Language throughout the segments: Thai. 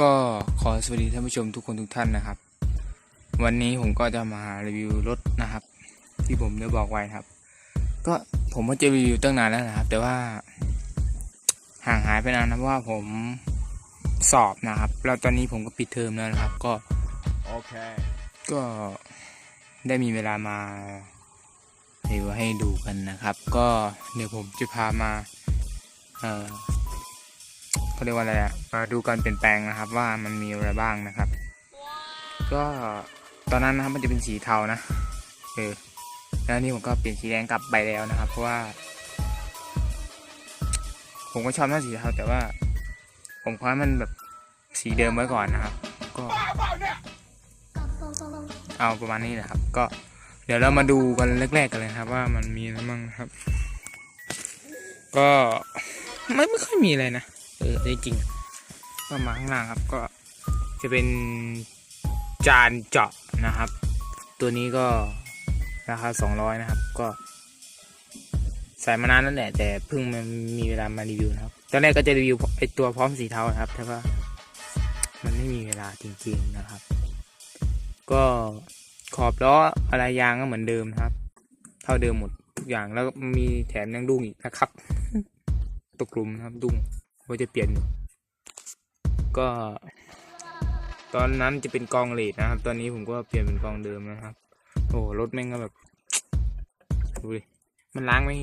ก็ขอสวัสดีท่านผู้ชมทุกคนทุกท่านนะครับ วันนี้ผมก็จะมารีวิวรถนะครับ ที่ผมได้บอกไว้ครับ ก็ผมก็จะรีวิวตั้งนานแล้วนะครับ แต่ว่าห่างหายไปนานนะเพราะว่าผมสอบนะครับ แล้วตอนนี้ผมก็ปิดเทอมแล้วนะครับ ก็ Okay. ก็ได้มีเวลามารีวิวให้ดูกันนะครับ ก็เดี๋ยวผมจะพามาเออ เขาเรียกว่าอะไรอะมาดูการเปลี่ยนแปลงนะครับ ว่ามันมีอะไรบ้างนะครับ ก็ตอนนั้นนะครับมันจะเป็นสีเทานะเออแล้วนี่ผมก็เปลี่ยนสีแดงกลับไปแล้วนะครับ เพราะว่า ผมก็ชอบหน้าสีเทาแต่ว่า ผมขอให้มันแบบสีเดิมไว้ก่อนนะครับ ก็เอาประมาณนี้นะครับ ก็เดี๋ยวเรามาดูกันแรกๆกันเลยครับ ว่ามันมีอะไรบ้างนะครับ ก็ไม่ไม่ค่อยมีอะไรนะ เออจริงก็มาข้างล่างครับก็จะเป็นจานเจาะนะครับ ตัวนี้ก็ราคา 200 นะครับ ก็ใส่มานานนั่นแหละแต่เพิ่งมันมีเวลามารีวิวนะครับ ตอนแรกก็จะรีวิวไอตัวพร้อมสีเทานะครับแต่ว่ามันไม่มีเวลาจริงๆนะครับ ก็ขอบล้ออะไรยางก็เหมือนเดิมครับ เท่าเดิมหมดทุกอย่างแล้วมีแถมยังดุ้งอีกนะครับ ตกลุมนะครับดุ้ง ว่าจะเปลี่ยน ก็ ตอนนั้นจะเป็นกองเลดนะครับ ตอนนี้ผมก็เปลี่ยนเป็นกองเดิมนะครับ โอ้รถแม่งก็แบบดูดิมันล้างไม่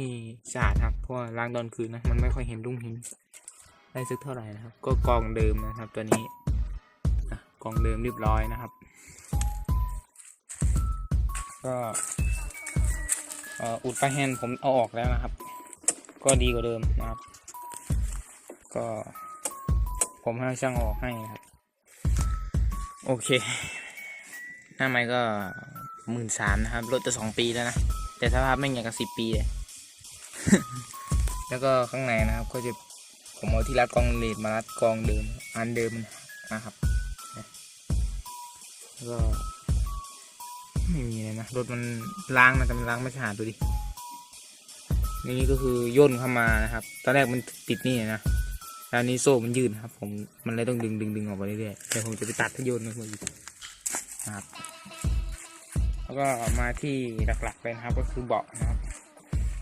สะอาดครับ เพราะล้างตอนคืนนะ มันไม่ค่อยเห็นดุ้งเหินได้สักเท่าไหร่นะครับ ก็กองเดิมนะครับ ตัวนี้กองเดิมเรียบร้อยนะครับ ก็อุดไฟแฮนผมเอาออกแล้วนะครับ ก็ดีกว่าเดิมนะครับ ก็ ผมให้ช่างเอาออกให้นะครับ โอเค หน้าไม้ก็หมื่นสามนะครับรถจะสองปีแล้วนะ แต่สภาพไม่งอย่างกับสิบปีเลยแล้วก็ข้างในนะครับ ก็จะผมเอาที่รัดกองเลดมารัดกองเดิม อันเดิมนะครับแล้วก็ไม่มีเลยนะรถมันล้างนะแต่มันล้างไม่สะอาดดูดินี่ก็คือย่นเข้ามานะครับ ตอนแรกมันติดนี่นะ แล้วนี้โซ่มันยืดครับ ผมมันเลยต้องดึงดึงดึงออกไปเรื่อยๆแต่ผมจะไปตัดที่โยนมันมาอีกนะครับ แล้วก็มาที่หลักๆเลยนะครับ ก็คือเบาะนะครับ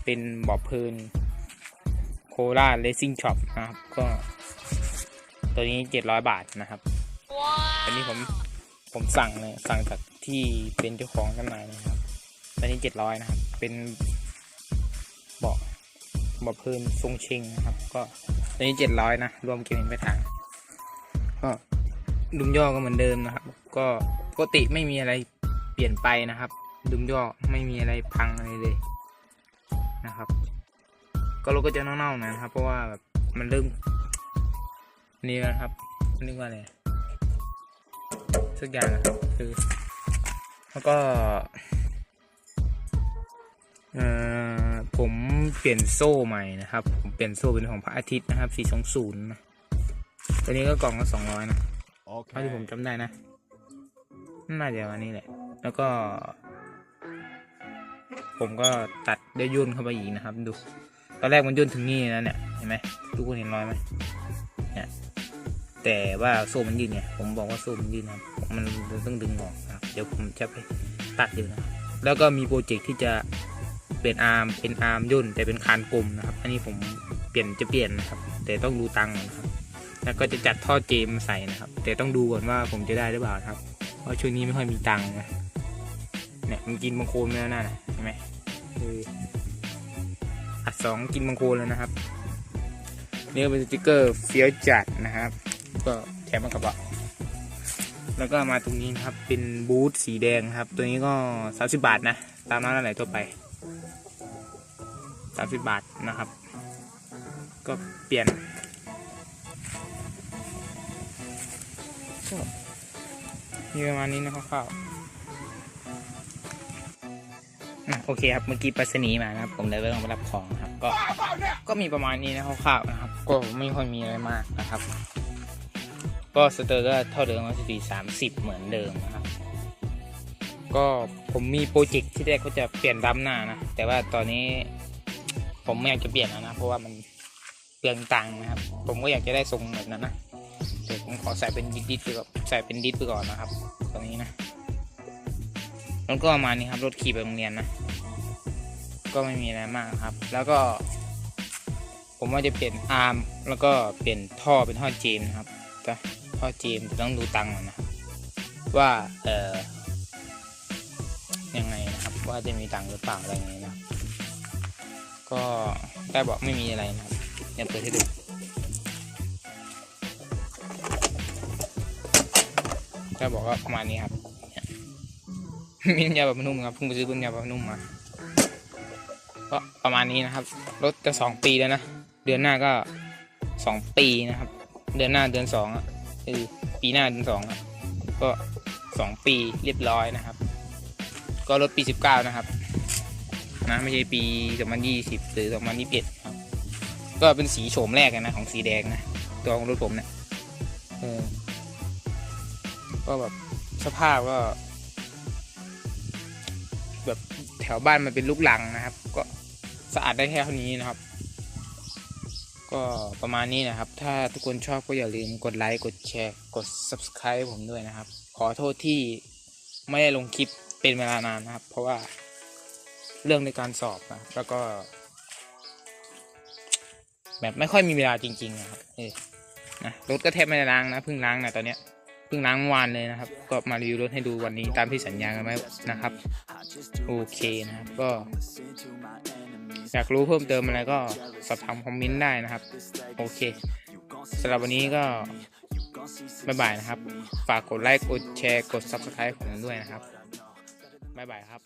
เป็นเบาะเพลินโคราเลซิ่งช็อปนะครับ ก็ ตัวนี้เจ็ดร้อยบาทนะครับอันนี้ผมผมสั่งเลยสั่งจากที่เป็นเจ้าของจำหน่ายนะครับตอนนี้เจ็ดร้อยนะครับ เป็นเบาะเบาะเพื้นทรงเชงนะครับ ก็ ตอนนี้เจ็ดร้อยนะ รวมเก็บเงินไปทาง ก็ดุมย่อก็เหมือนเดิมนะครับ ก็ปกติไม่มีอะไรเปลี่ยนไปนะครับ ดุมย่อไม่มีอะไรพังอะไรเลยนะครับ ก็รถก็จะเน่าๆนะครับ เพราะว่าแบบมันเริ่มนี่นะครับเรียกว่าอะไรสักอย่างนะครับคือ แล้วก็ เอ่อ ผมเปลี่ยนโซ่ใหม่นะครับ ผมเปลี่ยนโซ่เป็นของพระอาทิตย์นะครับ420นะตัวนี้ก็กล่องละ200นะเท่าที่ผม Okay. จำได้นะ น่าจะวันนี้แหละ แล้วก็ ผมก็ตัดได้ย่นเข้าไปอีกนะครับ ดู ตอนแรกมันย่นถึงนี่นะเนี่ย เห็นไหมทุกคนเห็นรอยไหมเนี่ยแต่ว่าโซ่มันยืดไงผมบอกว่าโซ่มันยืดนะครับมันต้องดึงออกนะครับเดี๋ยวผมจะไปตัดอยู่นะครับแล้วก็มีโปรเจกต์ที่จะ เปลี่ยนอาร์มเป็นอาร์มย่นแต่เป็นคานกลมนะครับ อันนี้ผมเปลี่ยนจะเปลี่ยนนะครับ แต่ต้องดูตังค์นะครับ แล้วก็จะจัดท่อเจมใส่นะครับ แต่ต้องดูก่อนว่าผมจะได้หรือเปล่านะครับ เพราะช่วงนี้ไม่ค่อยมีตังค์นะเนี่ยมันกินบางโคลนแล้วนั่นน่ะเห็นไหมคืออัดสองกินบางโคลนแล้วนะครับนี่เป็นสติกเกอร์เฟี้ยวจัดนะครับ ก็แถมมากับเบาแล้วก็มาตรงนี้นะครับเป็นบูทสีแดงครับ ตัวนี้ก็ 30 บาทนะ ตามร้านอะไรทั่วไป 30บาทนะครับ ก็เปลี่ยนมีประมาณนี้นะคร่าวๆโอเคครับ เมื่อกี้ไปรษณีย์มานะครับ ผมเลยไปต้องไปรับของนะครับ ก็ ก็มีประมาณนี้นะคร่าวๆนะครับ ก็ไม่ค่อยมีอะไรมากนะครับ ก็สเตอร์ก็เท่าเดิมก็จะดีสามสิบเหมือนเดิมนะครับ ก็ผมมีโปรเจกต์ที่แรกก็จะเปลี่ยนดัมหน้านะ แต่ว่าตอนนี้ผมไม่อยากจะเปลี่ยนแล้วนะ เพราะว่ามันเปลืองตังค์นะครับ ผมก็อยากจะได้ทรงแบบนั้นนะแต่ผมขอใส่เป็นดิสดิสไปก่อนใส่เป็นดิสไปก่อนนะครับตรงนี้นะรถก็ประมาณนี้ครับ รถขี่ไปโรงเรียนนะ ก็ไม่มีอะไรมากครับ แล้วก็ ผมว่าจะเปลี่ยนอาร์ม แล้วก็เปลี่ยนท่อเป็นท่อเจมนะครับท่อเจมต้องดูตังค์ก่อนนะ ว่า เออ ยังไงนะครับ ว่าจะมีตังค์หรือเปล่าอะไรอย่างเงี้ยนะก็ได้บอกไม่มีอะไรนะครับเดี๋ยวเปิดให้ดูก็บอกว่าประมาณนี้ครับมีน้ำยาแบบนุ่มครับเพิ่งไปซื้อน้ำยาแบบนุ่มมาก็ประมาณนี้นะครับ รถจะสองปีแล้วนะ เดือนหน้าก็สองปีนะครับ เดือนหน้าเดือนสองอะเออปีหน้าเดือนสองอะก็สองปีเรียบร้อยนะครับ ก็รถปีสิบเก้านะครับ นะไม่ใช่ปีสองพันยี่สิบหรือสองพันยี่สิบเอ็ดครับ ก็เป็นสีโฉมแรกนะ ของสีแดงนะ ตัวของรถผมเนี่ยเออก็แบบสภาพก็ แบบแถวบ้านมันเป็นลูกหลังนะครับ ก็สะอาดได้แค่เท่านี้นะครับ ก็ประมาณนี้นะครับ ถ้าทุกคนชอบก็อย่าลืมกดไลค์ กดแชร์ กด subscribe ผมด้วยนะครับ ขอโทษที่ไม่ได้ลงคลิป เป็นเวลานานนะครับ เพราะว่าเรื่องในการสอบนะแล้วก็ แบบไม่ค่อยมีเวลาจริง ๆ นะครับเออนะรถก็แทบไม่ได้ล้างนะเพิ่งล้างนะตอนเนี้ยเพิ่งล้างเมื่อวานเลยนะครับ ก็มารีวิวรถให้ดูวันนี้ตามที่สัญญากันไว้นะครับ โอเคนะครับก็ อยากรู้เพิ่มเติมอะไรก็สอบถามคอมเมนต์ได้นะครับ โอเคสำหรับวันนี้ก็บ๊ายบายนะครับ ฝากกดไลค์ กดแชร์ กด subscribe ของผมด้วยนะครับ บ๊ายบายครับ